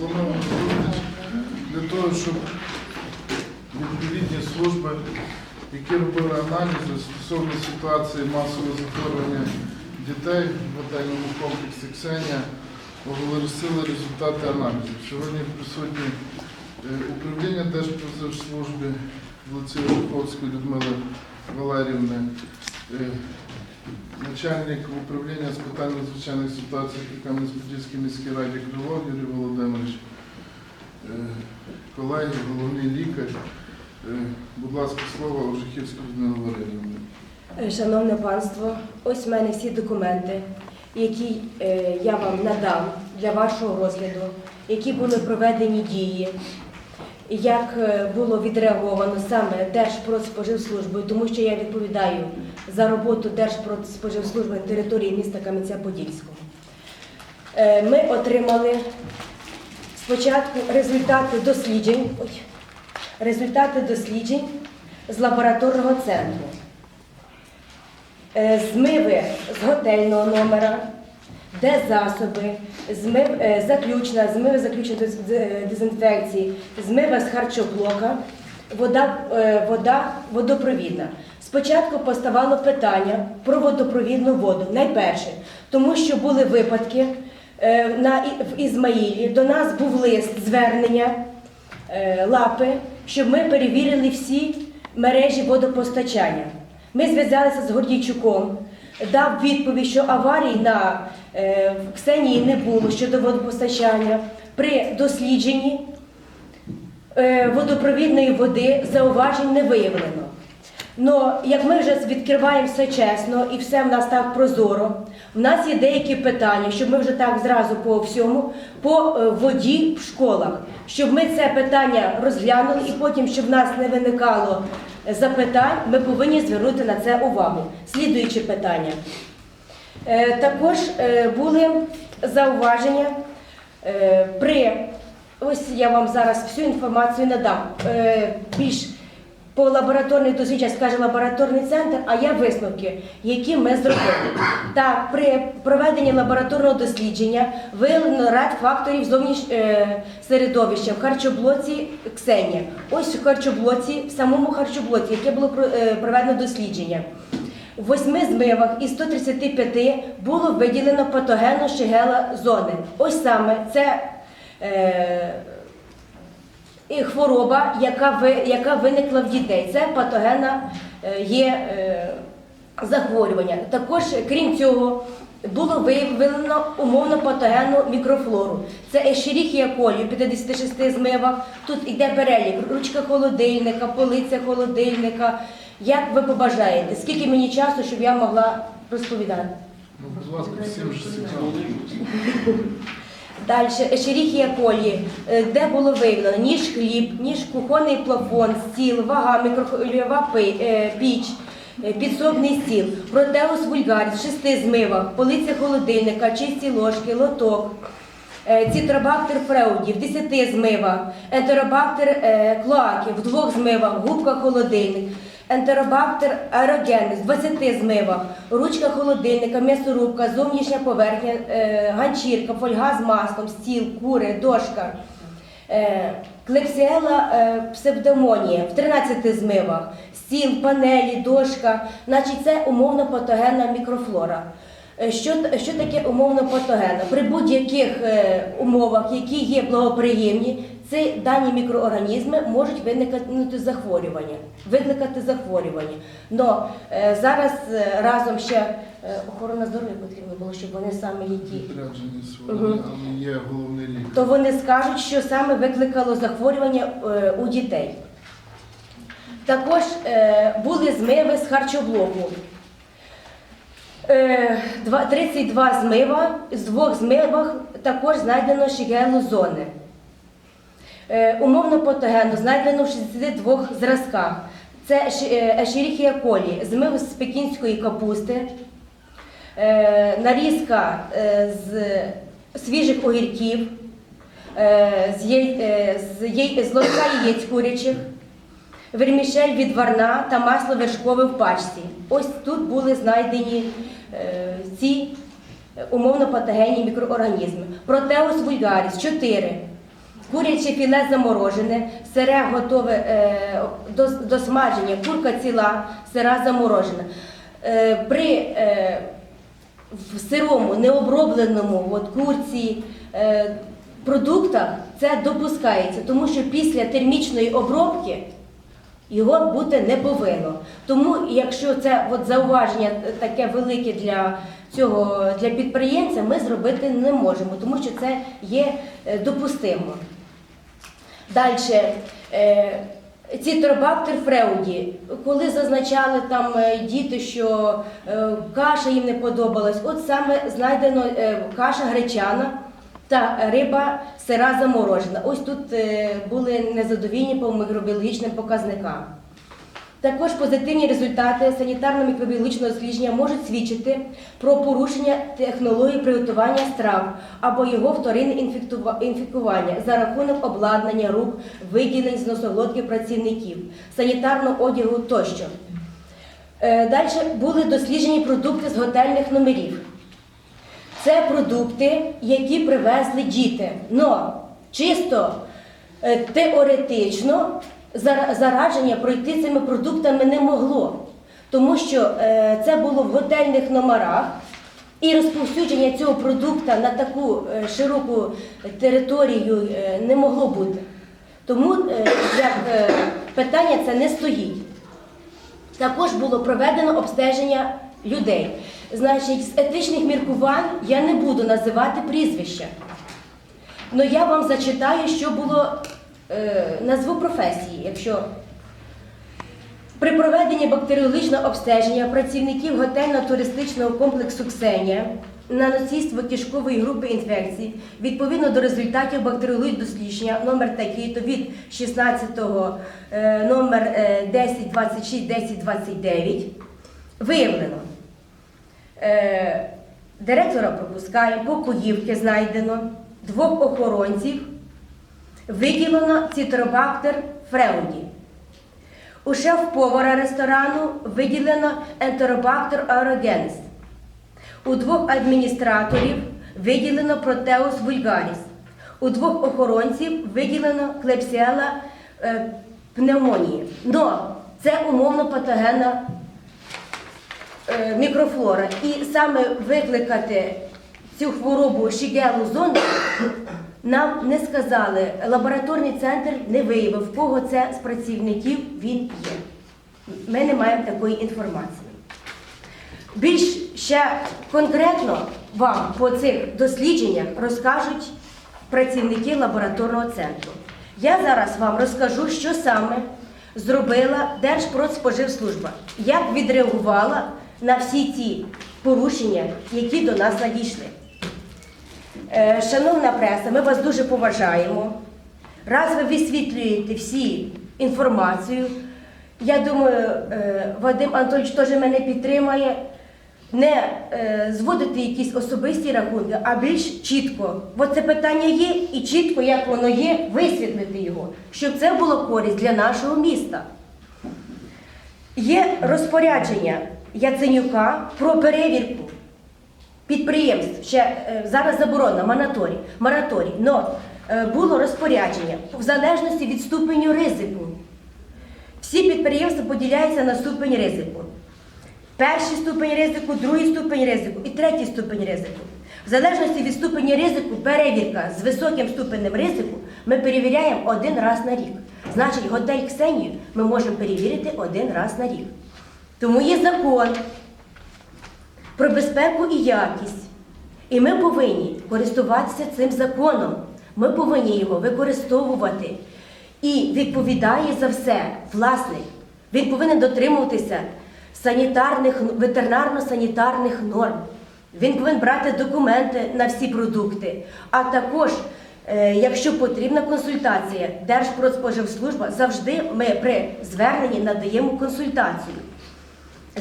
запланована зустріч для того, щоб відповідні служби, які робили аналізи стосовно ситуації масового захворювання дітей в готельному комплексі Ксенія, оголосили результати аналізів. Сьогодні присутні е, управління Держпродспоживслужби вулиці Жуховської Людмили Валерівни, е, начальник управління з питань надзвичайних ситуацій при Кам'янець-Подільській міській раді Крилов Юрій Володимирович, е, колеги, головний лікар. Е, Будь ласка, слово Ожихівська Людмила Валерівна. Е, Шановне панство, ось в мене всі документи, які е, я вам надам для вашого розгляду, які були проведені дії, як е, було відреаговано саме Держпродспоживслужбою, тому що я відповідаю за роботу Держпродспоживслужби на території міста Кам'янця-Подільського. Е, Ми отримали спочатку результати досліджень, ой, результати досліджень з лабораторного центру. Е, змиви з готельного номера, де засоби, змив, е, заключна, змиви заключної дезінфекції, змиви з харчоблока, вода, е, вода водопровідна. Спочатку поставало питання про водопровідну воду, найперше, тому що були випадки е, на, в Ізмаїлі, до нас був лист звернення лапи, щоб ми перевірили всі мережі водопостачання. Ми зв'язалися з Гордійчуком, дав відповідь, що аварій на в Ксенії не було щодо водопостачання. При дослідженні е, водопровідної води зауважень не виявлено. Но як ми вже відкриваємо все чесно і все в нас так прозоро, в нас є деякі питання, щоб ми вже так зразу по всьому, по е, воді в школах, щоб ми це питання розглянули і потім, щоб в нас не виникало запитань, ми повинні звернути на це увагу. Слідуюче питання. Е, Також е, були зауваження е, при ось я вам зараз всю інформацію надам. Більш по лабораторних дослідженнях скаже лабораторний центр, а я висновки, які ми зробили. Так, при проведенні лабораторного дослідження виявлено ряд факторів зовніш... е, середовища в харчоблоці Ксенія. Ось в харчоблоці, в самому харчоблоці, яке було проведено дослідження. В восьми змивах із 135 було виділено патогенну шигела зони. Ось саме це е, і хвороба, яка, ви, яка виникла в дітей. Це патогенна е, є е, захворювання. Також, крім цього, було виявлено умовно патогенну мікрофлору. Це ешеріхія колі у 56 змивах. Тут йде перелік, ручка холодильника, полиця холодильника. Як ви побажаєте? Скільки мені часу, щоб я могла розповідати? Ну, будь ласка, всім ж. Далі ешеріхія колі, де було виявлено ніж хліб, ніж кухонний плафон, стіл, вага, мікрохвильова е, піч, е, підсобний стіл, протеус вульгаріс шести змивах, полиця холодильника, чисті ложки, лоток, е, цитробактер фреуді в 10 змивах, ентеробактер е, клоаки в двох змивах, губка холодильник, ентеробактер в 20 змивах, ручка холодильника, м'ясорубка, зовнішня поверхня, е, ганчірка, фольга з маслом, стіл, кури, дошка. Е, Клепсіела е, псевдомонія в 13 змивах, стіл, панелі, дошка, значить це умовно патогенна мікрофлора. Е, Що, що таке умовно патогенна? При будь-яких е, умовах, які є благоприємні, ці дані мікроорганізми можуть виникати захворювання, викликати захворювання. Но е, зараз е, разом ще е, охорона здоров'я потрібно було, щоб вони саме які свої, але є головний лікар. то вони скажуть, що саме викликало захворювання е, у дітей. Також е, були змиви з харчоблоку. Е, два- 32 змива, з двох змивах також знайдено шігелу зони. Е, умовно патогенно знайдено в 62 зразках. Це е, ешеріхія колі, змив з пекінської капусти, е, нарізка з свіжих огірків, з, лотка яєць курячих, вермішель відварна та масло вершкове в пачці. Ось тут були знайдені ці умовно патогенні мікроорганізми. Протеус вульгаріс 4. Куряче філе заморожене, сире готове е, до, до смаження, курка ціла, сира заморожена. Е, при е, в сирому, необробленому от, курці, е, продуктах це допускається, тому що після термічної обробки його бути не повинно. Тому, якщо це от зауваження таке велике для цього для підприємця, ми зробити не можемо, тому що це є е, допустимо. Далі. ці Цітербактер фреуді, коли зазначали там е, діти, що е, каша їм не подобалась, от саме знайдено е, каша гречана та риба сира заморожена. Ось тут е, були незадовільні по мікробіологічним показникам. Також позитивні результати санітарно-мікробіологічного дослідження можуть свідчити про порушення технології приготування страв або його вторинне інфікування за рахунок обладнання рук, виділень з носоглотків працівників, санітарного одягу тощо. Далі були досліджені продукти з готельних номерів. Це продукти, які привезли діти. Но чисто е, теоретично зараження пройти цими продуктами не могло, тому що е, це було в готельних номерах. І розповсюдження цього продукту на таку е, широку територію е, не могло бути. Тому як питання це не стоїть. Також було проведено обстеження людей. Значить, з етичних міркувань я не буду називати прізвища. Але я вам зачитаю, що було назву професії, якщо при проведенні бактеріологічного обстеження працівників готельно-туристичного комплексу Ксенія на носійство кишкової групи інфекцій відповідно до результатів бактеріологічного дослідження номер такий, то від 16-го е, номер е, 1026 1029 виявлено. Е, директора пропускаємо, покоївки знайдено, двох охоронців, виділено цитробактер фреуді. У шеф-повара ресторану виділено ентеробактер аерогенс. У двох адміністраторів виділено протеус вульгаріс. У двох охоронців виділено клепсіела е, пневмонії. Но це умовно патогенна е, мікрофлора. І саме викликати цю хворобу шігелу зону нам не сказали. Лабораторний центр не виявив, кого це з працівників він є. Ми не маємо такої інформації. Більш ще конкретно вам по цих дослідженнях розкажуть працівники лабораторного центру. Я зараз вам розкажу, що саме зробила Держпродспоживслужба, як відреагувала на всі ці порушення, які до нас надійшли. Е, Шановна преса, ми вас дуже поважаємо. Раз ви висвітлюєте всі інформацію, я думаю, е, Вадим Анатольович теж мене підтримає. Не е, зводити якісь особисті рахунки, а більш чітко. Бо це питання є, і чітко, як воно є, висвітлити його, щоб це було користь для нашого міста. Є розпорядження Яценюка про перевірку підприємств. Ще е, зараз заборона, мораторій, мораторій. Но е, було розпорядження в залежності від ступеню ризику. Всі підприємства поділяються на ступень ризику. Перший ступень ризику, другий ступень ризику і третій ступень ризику. В залежності від ступеня ризику, перевірка з високим ступенем ризику ми перевіряємо один раз на рік. Значить, готель Ксенію ми можемо перевірити один раз на рік. Тому є закон про безпеку і якість. І ми повинні користуватися цим законом. Ми повинні його використовувати. І відповідає за все власник. Він повинен дотримуватися санітарних, ветеринарно-санітарних норм. Він повинен брати документи на всі продукти. А також, е, якщо потрібна консультація, Держпродспоживслужба завжди ми при зверненні надаємо консультацію.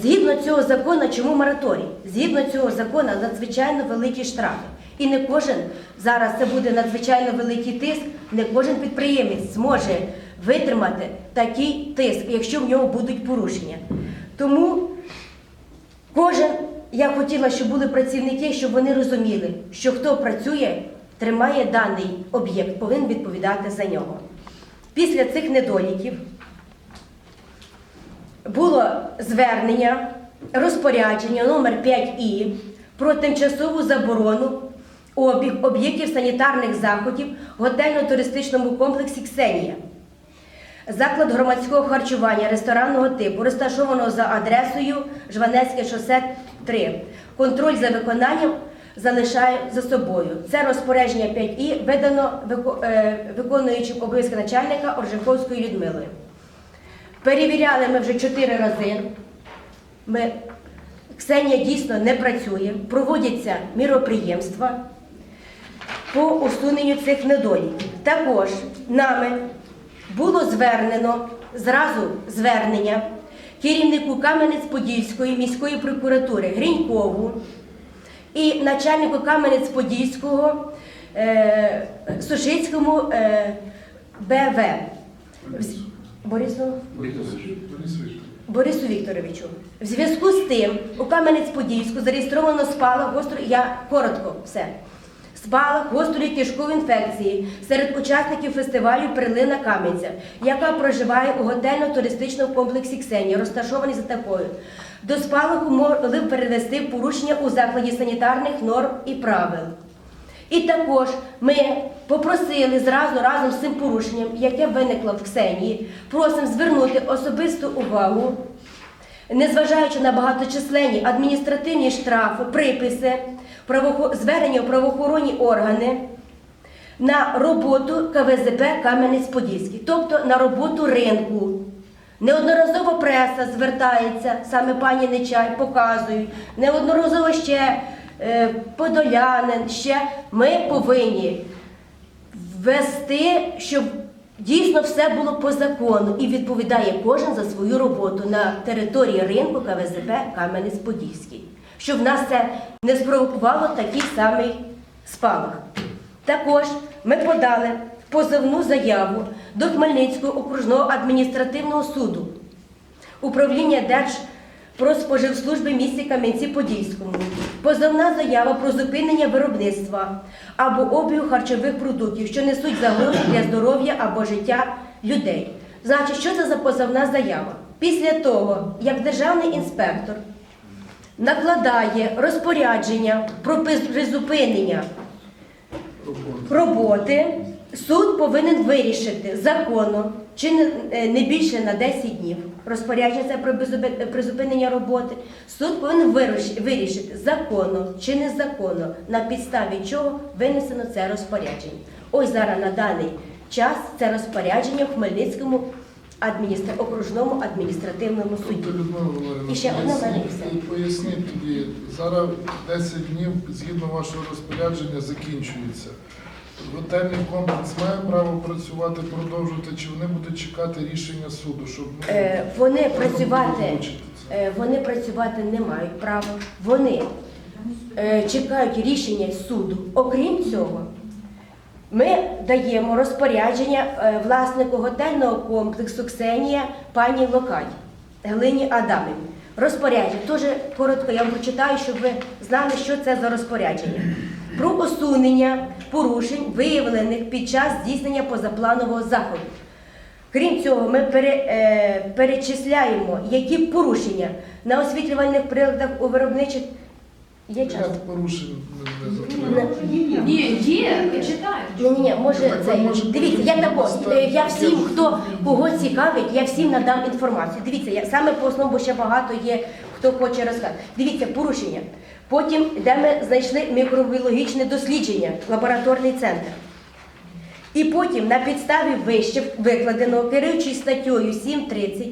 Згідно цього закону, чому мораторій? Згідно цього закону надзвичайно великі штрафи. І не кожен зараз це буде надзвичайно великий тиск, не кожен підприємець зможе витримати такий тиск, якщо в нього будуть порушення. Тому кожен, я хотіла, щоб були працівники, щоб вони розуміли, що хто працює, тримає даний об'єкт, повинен відповідати за нього. Після цих недоліків було звернення розпорядження номер 5 і про тимчасову заборону обіг об'єктів санітарних заходів в готельно-туристичному комплексі Ксенія. Заклад громадського харчування ресторанного типу, розташованого за адресою Жванецьке шосе 3. Контроль за виконанням залишає за собою. Це розпорядження 5І видано е, виконуючим обов'язки начальника Оржиховською Людмилою. Перевіряли ми вже чотири рази. Ми, Ксенія дійсно не працює, проводяться міроприємства по усуненню цих недоліків. Також нами було звернено зразу звернення керівнику Кам'янець-Подільської міської прокуратури Гринькову і начальнику Кам'янець-Подільського е, Сушицькому е, БВ. Борису? Борис Борису Вікторовичу, в зв'язку з тим у Кам'янець-Подільську зареєстровано спалах гострої, я коротко все. Спалах гострої кишкової інфекції серед учасників фестивалю Перлина Кам'янця, яка проживає у готельно-туристичному комплексі Ксенія, розташований за такою. До спалаху могли перевести порушення у закладі санітарних норм і правил. І також ми попросили зразу разом з цим порушенням, яке виникло в Ксенії, просимо звернути особисту увагу, незважаючи на багаточисленні адміністративні штрафи, приписи, звернення в правоохоронні органи на роботу КВЗП Кам'янець-Подільський, тобто на роботу ринку. Неодноразово преса звертається, саме пані Нечай показують, неодноразово ще Подолянин, ще ми повинні ввести, щоб дійсно все було по закону і відповідає кожен за свою роботу на території ринку КВЗП Кам'янець-Подільський, щоб нас це не спровокувало такий самий спалах. Також ми подали позовну заяву до Хмельницького окружного адміністративного суду управління Держпродспоживслужби місті Кам'янці-Подільському. Позовна заява про зупинення виробництва або обігу харчових продуктів, що несуть загрозу для здоров'я або життя людей. Значить, що це за позовна заява? Після того, як державний інспектор накладає розпорядження про призупинення роботи суд повинен вирішити законно чи не, е, більше на 10 днів розпорядження про безупи- призупинення роботи. Суд повинен виріш- вирішити законно чи незаконно, на підставі чого винесено це розпорядження. Ось зараз на даний час це розпорядження в Хмельницькому адміністра... окружному адміністративному суді. Тобто, І ще одна мене поясніть- Поясніть тоді, зараз 10 днів згідно вашого розпорядження закінчується. Готельний комплекс має право працювати, продовжувати, чи вони будуть чекати рішення суду, щоб ну, Е, вони працювати, це? е, вони працювати не мають права. Вони е, чекають рішення суду. Окрім цього, ми даємо розпорядження е, власнику готельного комплексу Ксенія пані Локай Галині Адамівні. Розпорядження. Дуже коротко я вам прочитаю, щоб ви знали, що це за розпорядження. Про усунення порушень, виявлених під час здійснення позапланового заходу. Крім цього, ми пере, е, перечисляємо, які порушення на освітлювальних приладах у виробничих є час. Порушень не-. Ні, є, я читаю. Ні, ні, ні, може Так ви це. можете Дивіться, я тако, поставити е, я всім, хто кого цікавить, я всім надам інформацію. Дивіться, я саме по основному, бо ще багато є, хто хоче розказати. Дивіться, порушення. Потім, де ми знайшли мікробіологічне дослідження, лабораторний центр. І потім на підставі вище викладеного керуючись статтею 7.30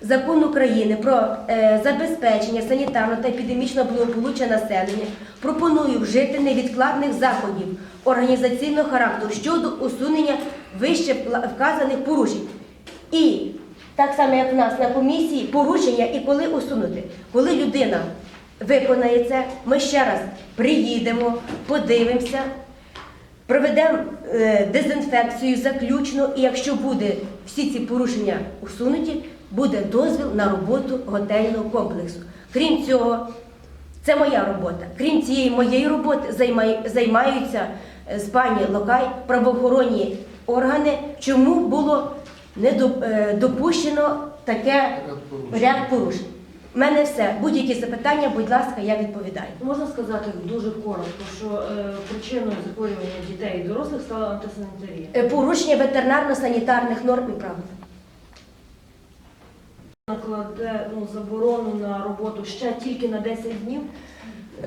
Закону України про е, забезпечення санітарного та епідемічного благополуччя населення пропоную вжити невідкладних заходів організаційного характеру щодо усунення вище вказаних порушень. І так само, як в нас на комісії, порушення і коли усунути. Коли людина виконає це, ми ще раз приїдемо, подивимося, Проведемо е, дезінфекцію заключну, і якщо буде всі ці порушення усунуті, буде дозвіл на роботу готельного комплексу. Крім цього, це моя робота. Крім цієї моєї роботи займаються з пані Локай правоохоронні органи, чому було не е, допущено таке Ряд порушень. У мене все. Будь-які запитання, будь ласка, я відповідаю. Можна сказати дуже коротко, що е, причиною захворювання дітей і дорослих стала антисанітарія. Е, Порушення ветеринарно-санітарних норм і правил. Накладе ну, заборону на роботу ще тільки на 10 днів.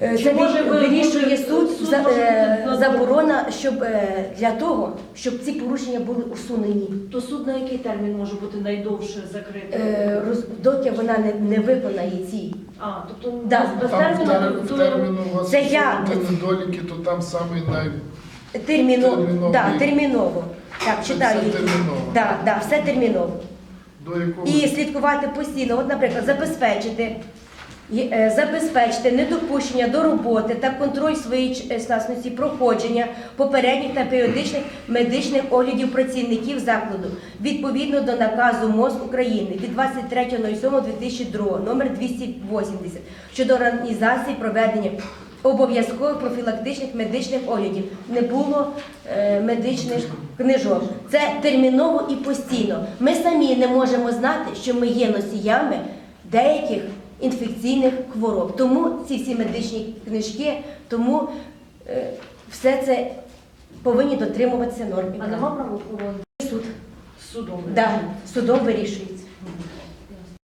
Е, Чи Це може ви- вирішує суд, суд за- може е, бути заборона, щоб е, для того, щоб ці порушення були усунені. То суд на який термін може бути найдовше закритий? Е, роз- Доки вона не, не виконає ці. А, тобто Да. без Там в терміну тер- в то- терміну у вас Це я. недоліки, то там самий най... Терміново. Терміново. Да, терміново. Так, Це читаю. все терміново. Да, да, все терміново. до якого І слідкувати постійно, от, наприклад, забезпечити. Е, Забезпечити недопущення до роботи та контроль своєї е, власності проходження попередніх та періодичних медичних оглядів працівників закладу відповідно до наказу МОЗ України від 23.07.2002 номер 280 щодо організації проведення обов'язкових профілактичних медичних оглядів. Не було е, медичних книжок. Це терміново і постійно. Ми самі не можемо знати, що ми є носіями деяких інфекційних хвороб. Тому ці всі медичні книжки, тому е, все це повинні дотримуватися норм. і А правил. нема правоохоронних Суд судом? да, судом вирішується.